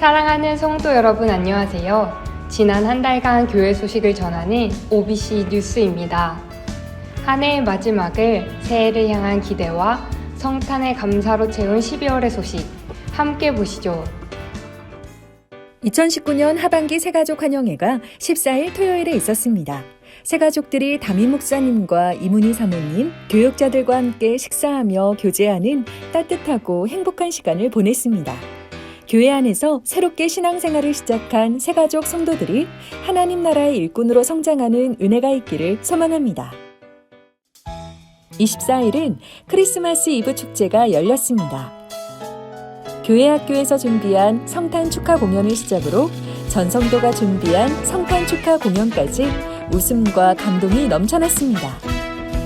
사랑하는 성도 여러분 안녕하세요. 지난 한 달간 교회 소식을 전하는 OBC 뉴스입니다. 한 해의 마지막을 새해를 향한 기대와 성탄의 감사로 채운 12월의 소식 함께 보시죠. 2019년 하반기 새가족 환영회가 14일 토요일에 있었습니다. 새가족들이 담임 목사님과 이문희 사모님, 교육자들과 함께 식사하며 교제하는 따뜻하고 행복한 시간을 보냈습니다. 교회 안에서 새롭게 신앙생활을 시작한 새가족 성도들이 하나님 나라의 일꾼으로 성장하는 은혜가 있기를 소망합니다. 24일은 크리스마스 이브 축제가 열렸습니다. 교회 학교에서 준비한 성탄 축하 공연을 시작으로 전성도가 준비한 성탄 축하 공연까지 웃음과 감동이 넘쳐났습니다.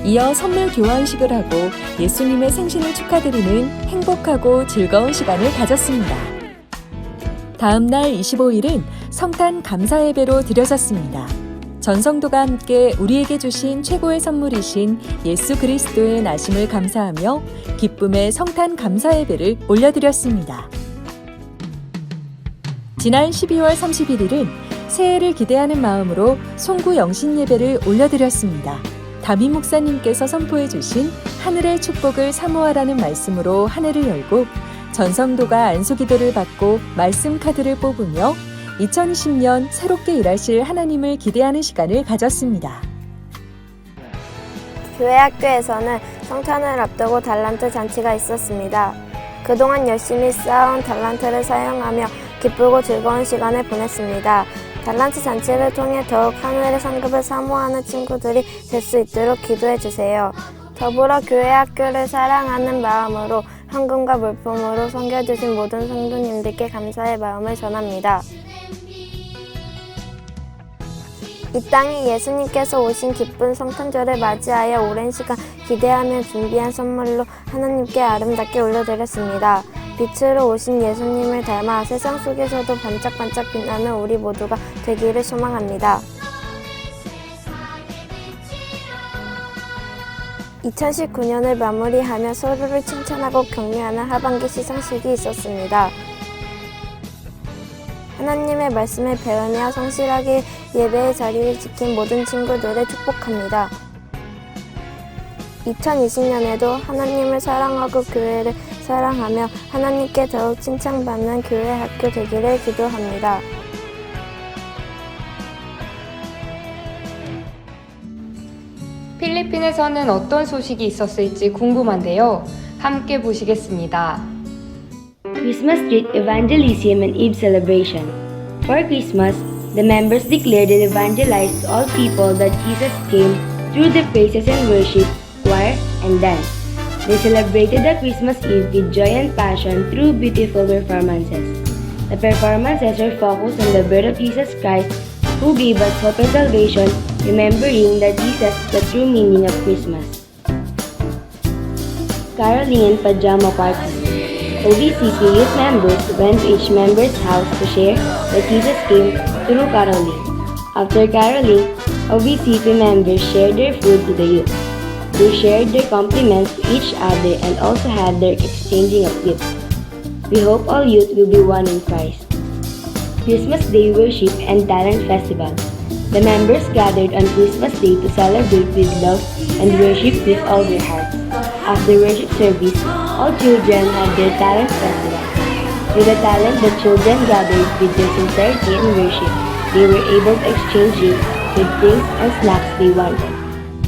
이어 선물 교환식을 하고 예수님의 생신을 축하드리는 행복하고 즐거운 시간을 가졌습니다. 다음 날 25일은 성탄 감사 예배로 드려졌습니다. 전성도가 함께 우리에게 주신 최고의 선물이신 예수 그리스도의 나심을 감사하며 기쁨의 성탄 감사 예배를 올려드렸습니다. 지난 12월 31일은 새해를 기대하는 마음으로 송구 영신 예배를 올려드렸습니다. 담임 목사님께서 선포해 주신 하늘의 축복을 사모하라는 말씀으로 한 해를 열고 전성도가 안수기도를 받고 말씀 카드를 뽑으며 2020년 새롭게 일하실 하나님을 기대하는 시간을 가졌습니다. 교회 학교에서는 성탄을 앞두고 달란트 잔치가 있었습니다. 그동안 열심히 쌓아온 달란트를 사용하며 기쁘고 즐거운 시간을 보냈습니다. 달란트 잔치를 통해 더욱 하늘의 상급을 사모하는 친구들이 될 수 있도록 기도해 주세요. 더불어 교회 학교를 사랑하는 마음으로 헌금과 물품으로 섬겨주신 모든 성도님들께 감사의 마음을 전합니다. 이 땅에 예수님께서 오신 기쁜 성탄절을 맞이하여 오랜 시간 기대하며 준비한 선물로 하나님께 아름답게 올려드렸습니다. 빛으로 오신 예수님을 닮아 세상 속에서도 반짝반짝 빛나는 우리 모두가 되기를 소망합니다. 2019년을 마무리하며 서로를 칭찬하고 격려하는 하반기 시상식이 있었습니다. 하나님의 말씀을 배우며 성실하게 예배의 자리를 지킨 모든 친구들을 축복합니다. 2020년에도 하나님을 사랑하고 교회를 사랑하며 하나님께 더욱 칭찬받는 교회 학교 되기를 기도합니다. 필리핀에서는 어떤 소식이 있었을지 궁금한데요. 함께 보시겠습니다. Christmas Street Evangelism and Eve Celebration. For Christmas, the members declared and evangelized to all people that Jesus came through the praises and worship, choir, and dance. They celebrated the Christmas Eve with joy and passion through beautiful performances. The performances were focused on the birth of Jesus Christ, who gave us hope and salvation, remembering that Jesus is the true meaning of Christmas. Caroling and Pajama Party. OVCP youth members went to each member's house to share that Jesus came through caroling. After caroling, OVCP members shared their food to the youth. They shared their compliments to each other and also had their exchanging of gifts. We hope all youth will be one in Christ. Christmas Day Worship and Talent Festival. The members gathered on Christmas Day to celebrate with love and worship with all their hearts. After worship service, all children had their talent festival. With the talent the children gathered with their sincerity and worship, they were able to exchange gifts with things and snacks they wanted.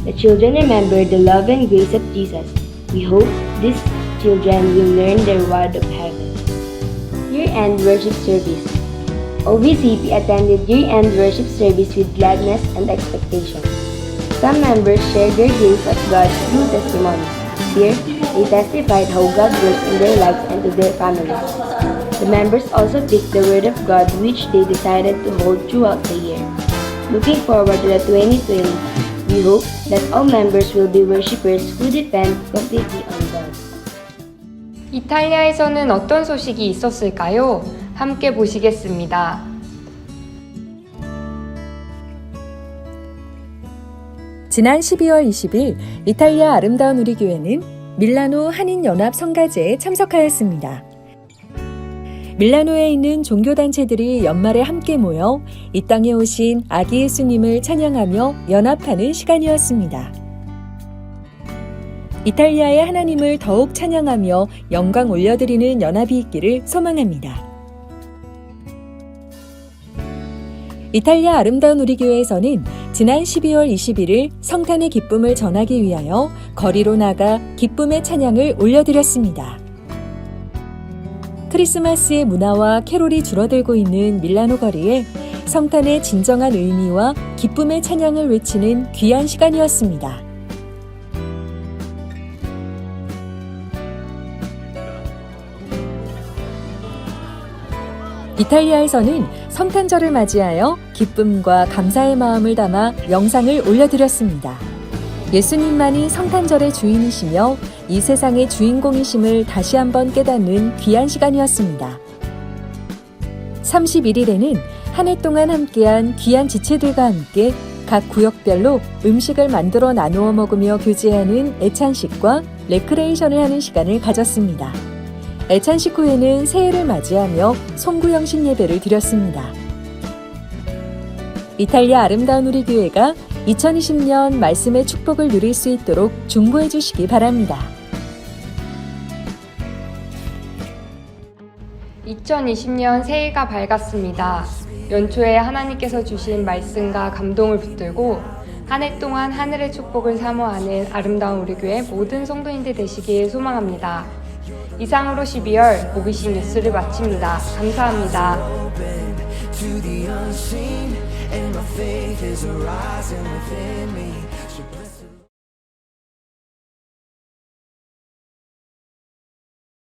The children remembered the love and grace of Jesus. We hope these children will learn their word of heaven. Year-end worship service. OVCP attended year-end worship service with gladness and expectation. Some members shared their grace of God through testimonies. Here, they testified how God works in their lives and to their families. The members also picked the Word of God which they decided to hold throughout the year. Looking forward to the 2020, we hope that all members will be worshippers who depend completely on God. 이탈리아에서는 어떤 소식이 있었을까요? 함께 보시겠습니다. 지난 12월 20일 이탈리아 아름다운 우리 교회는 밀라노 한인연합 성가제에 참석하였습니다. 밀라노에 있는 종교단체들이 연말에 함께 모여 이 땅에 오신 아기 예수님을 찬양하며 연합하는 시간이었습니다. 이탈리아의 하나님을 더욱 찬양하며 영광 올려드리는 연합이 있기를 소망합니다. 이탈리아 아름다운 우리 교회에서는 지난 12월 21일 성탄의 기쁨을 전하기 위하여 거리로 나가 기쁨의 찬양을 올려드렸습니다. 크리스마스의 문화와 캐롤이 줄어들고 있는 밀라노 거리에 성탄의 진정한 의미와 기쁨의 찬양을 외치는 귀한 시간이었습니다. 이탈리아에서는 성탄절을 맞이하여 기쁨과 감사의 마음을 담아 영상을 올려드렸습니다. 예수님만이 성탄절의 주인이시며 이 세상의 주인공이심을 다시 한번 깨닫는 귀한 시간이었습니다. 31일에는 한 해 동안 함께한 귀한 지체들과 함께 각 구역별로 음식을 만들어 나누어 먹으며 교제하는 애찬식과 레크레이션을 하는 시간을 가졌습니다. 애찬 식 후에는 새해를 맞이하며 송구영신 예배를 드렸습니다. 이탈리아 아름다운 우리 교회가 2020년 말씀의 축복을 누릴 수 있도록 중보해 주시기 바랍니다. 2020년 새해가 밝았습니다. 연초에 하나님께서 주신 말씀과 감동을 붙들고 한 해 동안 하늘의 축복을 사모하는 아름다운 우리 교회 모든 성도인들 되시길 소망합니다. 이상으로 12월 OBC 뉴스를 마칩니다. 감사합니다.